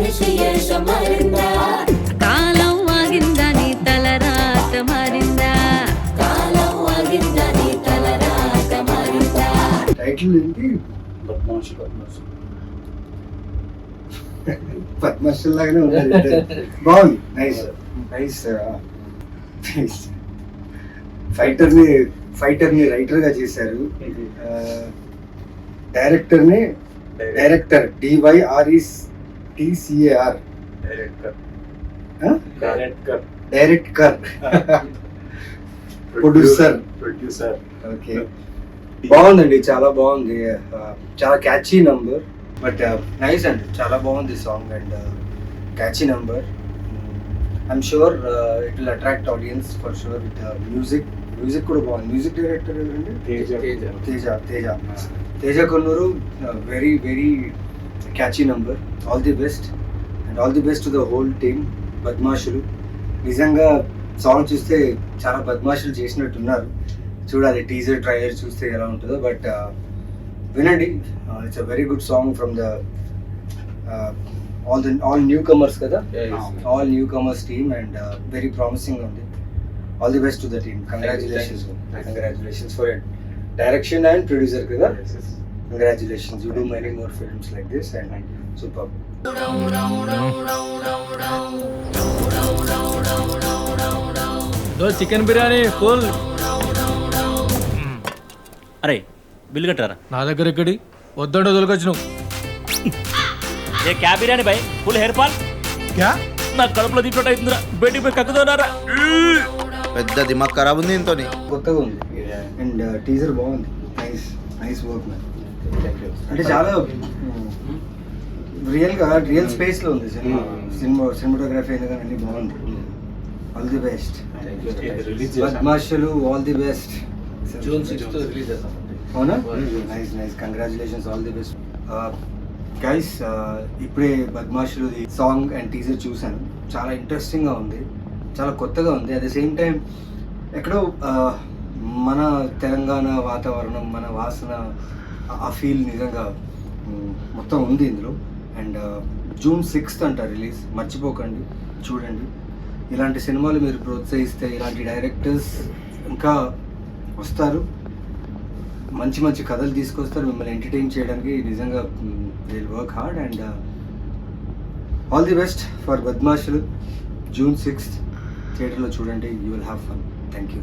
మారిందా కాలం ఆగిందా నీ తలరాత మారిందా? కాలం ఆగిందా నీ తలరాత మారిందా? టైటిల్ ఏంటి? లాగానే ఉంది బాగుంది. నైస్ నైస్ నైస్ ఫైటర్ని ఫైటర్ని రైటర్గా చేశారు డైరెక్టర్ని డైరెక్టర్ డివైఆర్ఈస్ టిసిఏఆర్ డైరెక్ట్ కర్ Producer. ప్రొడ్యూసర్ ఓకే బాగుందండి చాలా బాగుంది. Uh, చాలా క్యాచీ నంబర్ బట్ నైస్ అండి. చాలా బాగుంది song and catchy number I'm sure it will attract audience for sure with music music కూడా బాగుంది. మ్యూజిక్ డైరెక్టర్ ఎవరండి? Teja. Teja. Teja. Teja Konnuru very very catchy number all the best and all the best to the whole team Badmashulu నిజంగా song చూస్తే చాలా బద్మాషులు చేసినట్టున్నారు చూడాలి teaser trailer చూస్తే ఎలా ఉంటుందో బట్ వినండి it's a very good song from the all the all newcomers కదా all newcomers team and very promising ఉంది all the best to the team congratulations congratulations for direction and producer కదా congratulations you do many more films like this and super though chicken biryani full అరే bill కట్టారా నా దగ్గర ఎక్కడి? వద్దంటే దొరకొచ్చు ఏ క్యా biryani by? Full hair fall? క్యా? నా కడుపులో దీంట్లో అవుతుందిరా బయటికి పోయి కక్కుతున్నారా పెద్ద దిమాగ్ ఖరాబ్ ఉంది ఇంతోని. కొత్తగా ఉంది. అండ్ టీజర్ బాగుంది. నైస్ నైస్ వర్క్ మ్యాన్ అంటే చాలా రియల్గా రియల్ స్పేస్లో ఉంది సినిమా సినిమా సినిమాటోగ్రఫీ అయినా కానీ అన్ని బాగుంది. All the best release Badmashulu all the best June sixth release చేస్తాం అవునా? Nice nice congratulations all the best guys ఇప్పుడే బద్మాషులు సాంగ్ అండ్ టీజర్ చూశాను. చాలా ఇంట్రెస్టింగ్గా ఉంది. చాలా కొత్తగా ఉంది. అట్ ద సేమ్ టైం ఎక్కడో uh, మన తెలంగాణ వాతావరణం మన వాసన ఆ- ఫీల్ నిజంగా మొత్తం ఉంది ఇందులో. అండ్ జూన్ సిక్స్త్ అంట రిలీజ్. మర్చిపోకండి చూడండి. ఇలాంటి సినిమాలు మీరు ప్రోత్సహిస్తే ఇలాంటి డైరెక్టర్స్ ఇంకా వస్తారు. మంచి మంచి కథలు తీసుకొస్తారు మిమ్మల్ని ఎంటర్టైన్ చేయడానికి నిజంగా will work hard and all the best for Badmashulu. June sixth థియేటర్లో చూడండి you will have fun thank you